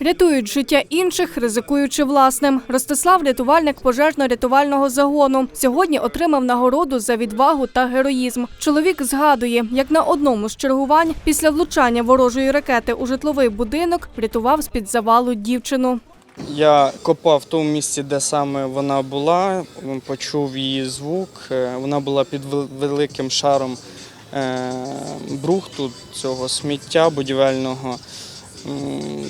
Рятують життя інших, ризикуючи власним. Ростислав рятувальник пожежно-рятувального загону. Сьогодні отримав нагороду за відвагу та героїзм. Чоловік згадує, як на одному з чергувань після влучання ворожої ракети у житловий будинок врятував з-під завалу дівчину. Я копав в тому місці, де саме вона була, почув її звук. Е, Вона була під великим шаром е, брухту цього сміття будівельного.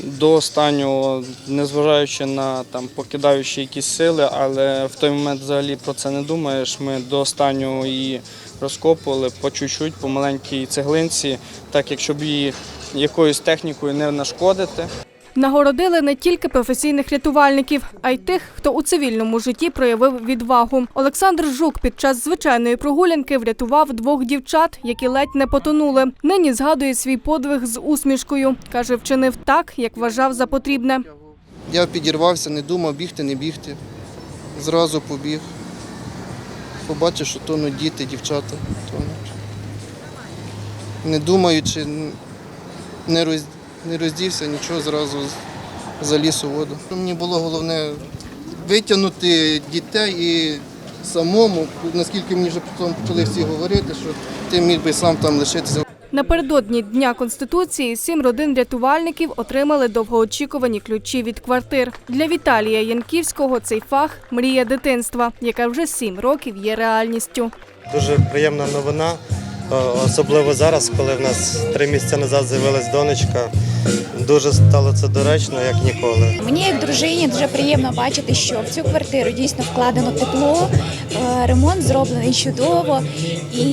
До останнього, незважаючи на там покидаючі якісь сили, але в той момент взагалі про це не думаєш. Ми до останнього її розкопували по чуть-чуть, по маленькій цеглинці, так якщо щоб її якоюсь технікою не нашкодити. Нагородили не тільки професійних рятувальників, а й тих, хто у цивільному житті проявив відвагу. Олександр Жук під час звичайної прогулянки врятував двох дівчат, які ледь не потонули. Нині згадує свій подвиг з усмішкою. каже, вчинив так, як вважав за потрібне. Я підірвався, не думав бігти, не бігти. Зразу побіг. Побачив, що тонуть діти, дівчата тонуть. Не думаючи, не, роз, не роздівся, нічого, зразу заліз у воду. Мені було головне витягнути дітей і самому, наскільки мені вже потім почали всі говорити, що ти міг би сам там лишитися. Напередодні Дня Конституції сім родин рятувальників отримали довгоочікувані ключі від квартир. Для Віталія Янківського цей фах мрія дитинства, яка вже сім років є реальністю. Дуже приємна новина, е, особливо зараз, коли в нас три місяці назад з'явилась донечка. Дуже стало це доречно, як ніколи. Мені як дружині дуже приємно бачити, що в цю квартиру дійсно вкладено тепло, е, ремонт зроблений чудово. І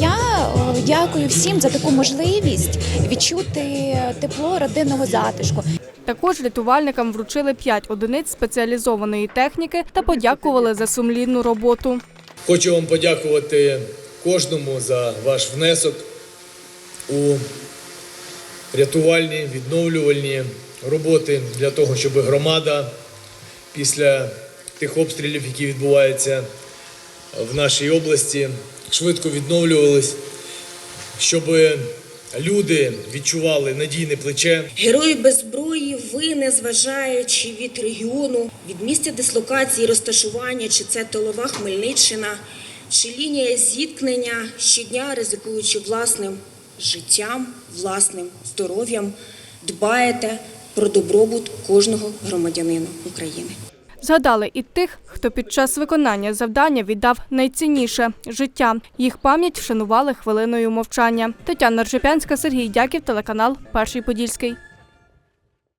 я е, дякую всім за таку можливість відчути тепло родинного затишку. Також рятувальникам вручили п'ять одиниць спеціалізованої техніки та подякували за сумлінну роботу. Хочу вам подякувати кожному за ваш внесок у рятувальні, відновлювальні роботи для того, щоб громада після тих обстрілів, які відбуваються в нашій області, швидко відновлювались, щоб люди відчували надійне плече, Герої без зброї, ви, незважаючи від регіону, від місця дислокації, розташування, чи це тилова Хмельниччина, чи лінія зіткнення, щодня ризикуючи власним життям, власним здоров'ям, дбаєте про добробут кожного громадянина України. Згадали і тих, хто під час виконання завдання віддав найцінніше життя. Їх пам'ять вшанували хвилиною мовчання. Тетяна Ржепянська, Сергій Дяків, телеканал Перший Подільський.